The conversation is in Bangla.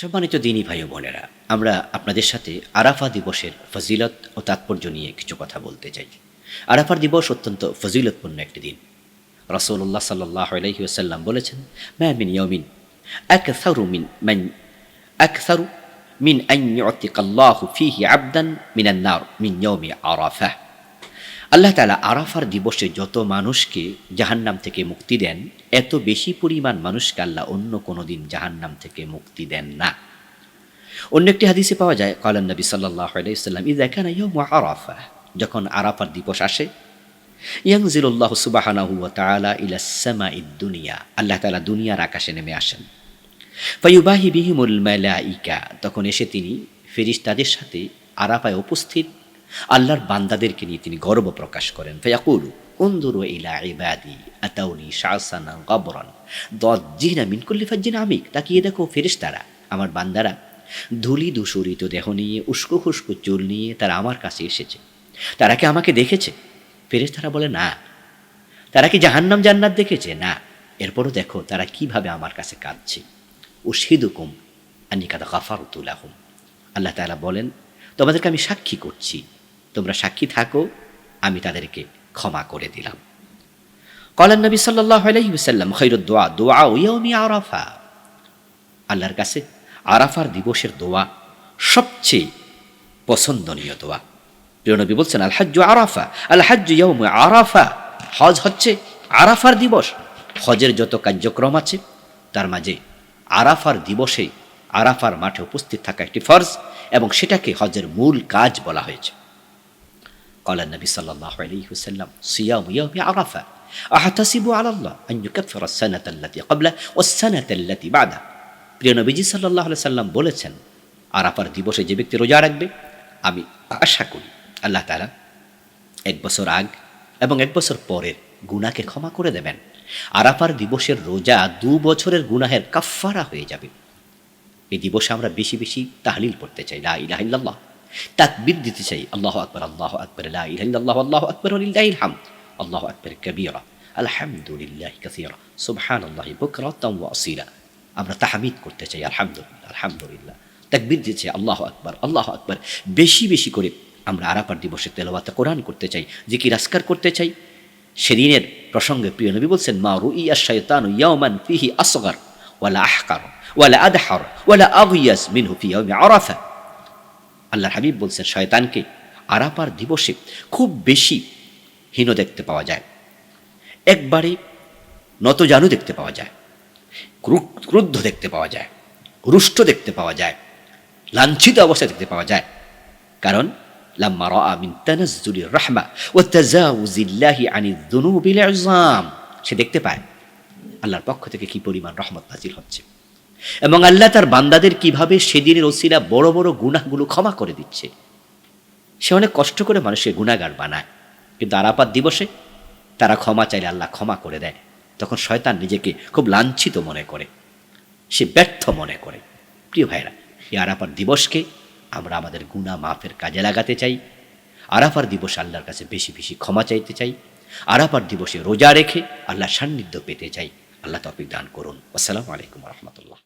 সম্মানিত দিনী ভাই ও বোনেরা, আমরা আপনাদের সাথে আরাফা দিবসের ফজিলত ও তাৎপর্য নিয়ে কিছু কথা বলতে চাই। আরাফার দিবস অত্যন্ত ফজিলতপূর্ণ একটি দিন। রসৌল্লাহ সাল্লাহ আলহি আসাল্লাম বলেছেন ম্যামিন ইয়মিন আকসারু মিন মান, আকসারু মিন আন ইউতিকাল্লাহু ফিহি আবদান মিনান নার মিন ইয়মি আরাফা আল্লাহ তালা আরাফার দিবসে যত মানুষকে জাহান্নাম থেকে মুক্তি দেন, এত বেশি পরিমাণ মানুষকে আল্লাহ অন্য কোনো দিন জাহান্নাম থেকে মুক্তি দেন না। অন্য একটি হাদিসে পাওয়া যায় কলান নবী সাল্লাহ আলাইসাল্লাম ই দেখেন আরাফা যখন আরাফার দিবস আসে ইয়াংজিল্লাহ সুবাহানাহু তালা ইলাসমা দুনিয়া আল্লাহ তালা দুনিয়ার আকাশে নেমে আসেন। ফাইবাহি বিহিমুল মালাইকা তখন এসে তিনি ফেরিস্তাদের সাথে আরাফায় উপস্থিত আল্লাহর বান্দাদেরকে নিয়ে তিনি গর্ব প্রকাশ করেন। ফয়াকুলু উন্দুরু ইলা ইবাদি, আতাউনি শাহসানা গবরন, দজ্জিনা মিনকুল্লি ফাজ্জিন আমিক। তাকিয়ে দেখো ফেরিস্তারা আমার বান্দারা, ধুলি দূষরিত দেহ নিয়ে, উস্কো খুস্কো চুল নিয়ে তারা আমার কাছে এসেছে। তারা কি আমাকে দেখেছে? ফেরেশতারা বলে, না। তারা কি জাহান্নাম জান্নাত দেখেছে? না। এরপরও দেখো, তারা কীভাবে আমার কাছে কাঁদছে? ও সিদুকুম আনিকাদা গাফারতুলাহুম আল্লাহ তালা বলেন, তোমাদেরকে আমি সাক্ষী করছি। তোমরা সাক্ষী থাকো, আমি তাদেরকে ক্ষমা করে দিলাম। কলান নবী সাল্লাহ আলহিউসাল্লাম খৈরুদ দোয়া ওয়াউমি আরাফা আল্লাহর কাছে আরাফার দিবসের দোয়া সবচেয়ে পছন্দনীয় দোয়া। প্রিয় নবী বলছেন, আল হাজ্জু আরাফা, আল হাজ্জু ইয়ৌম আরাফা। হজ হচ্ছে আরাফার দিবস। হজের যত কার্যক্রম আছে, তার মাঝে আরাফার দিবসে আরাফার মাঠে উপস্থিত থাকা একটি ফরজ এবং সেটাকে হজের মূল কাজ বলা হয়েছে। قال النبي صلى الله عليه وسلم صيام يوم عرفة أحتسب على الله أن يكفر السنة التي قبله والسنة التي بعده প্রিয় নবীজি সাল্লাহ সাল্লাম বলেছেন আরাফার দিবসে যে ব্যক্তি রোজা রাখবে আমি আশা করি আল্লাহ তালা এক বছর আগ এবং এক বছর পরের গুনাকে ক্ষমা করে দেবেন আরাফার দিবসের রোজা দু বছরের গুনাহের কাফারা হয়ে যাবে এই দিবসে আমরা বেশি বেশি তাহলিল পড়তে চাই লা ইলাহা ইল্লাল্লাহ তাকবীর দিতে চাই আল্লাহ আকবর আল্লাহ আকবর লা ইলাহা ইল্লাল্লাহ আল্লাহ আকবর লিল্লাহিল হামদ আল্লাহ আকবর কবীরা আলহামদুলিল্লাহ কাসীরা সুবহানাল্লাহি বুকরাতাম ওয়া আসীলা আমরা তাহমিদ করতে চাই আলহামদুলিল্লাহ আলহামদুলিল্লাহ তাকবীর দিতে আল্লাহ আকবর আল্লাহ আকবর বেশি বেশি করে আমরা আরাফার দিবসে তেলাওয়াতে কোরআন করতে চাই জিকির আসকার করতে চাই সেদিনের প্রসঙ্গে প্রিয় নবী বলছেন মা রুইয়া শায়তানু ইয়াওমান ফিহি আসগর ওয়ালা আহকার ওয়ালা আদহার ওয়ালা আগিয়াস মিনহু ফি ইয়াউমি আরাফা আল্লাহ হাবিব বলছেন, শয়তানকে আরাপার দিবসে খুব বেশি হীন দেখতে পাওয়া যায়। একবারে নতজানু দেখতে পাওয়া যায়। ক্রুদ্ধ দেখতে পাওয়া যায়। রুষ্ট দেখতে পাওয়া যায়। লাঞ্ছিত অবস্থা দেখতে পাওয়া যায়। কারণ রাআ মিন তানাজ্জুলির রাহমা আনিয যুনুবিল ইযাম সে দেখতে পায় আল্লাহর পক্ষ থেকে কি পরিমাণ রহমত নাজিল হচ্ছে। এবং আল্লাহ তার বান্দাদের কীভাবে সেদিনের ওসিলা বড় বড় গুনাহগুলো ক্ষমা করে দিচ্ছে। সে অনেক কষ্ট করে মানুষের গুণাগার বানায়। কিন্তু আরাপাত দিবসে তারা ক্ষমা চাইলে আল্লাহ ক্ষমা করে দেয়। তখন শয়তান নিজেকে খুব লাঞ্ছিত মনে করে। সে ব্যর্থ মনে করে। প্রিয় ভাইরা এই আরাফার দিবসকে আমরা আমাদের গুণা মাফের কাজে লাগাতে চাই। আরাফার দিবস আল্লাহর কাছে বেশি বেশি ক্ষমা চাইতে চাই। আরাফার দিবসে রোজা রেখে আল্লাহ সান্নিধ্য পেতে চাই। আল্লাহ তফিক দান করুন। আসসালামু আলাইকুম রহমতুল্লাহ।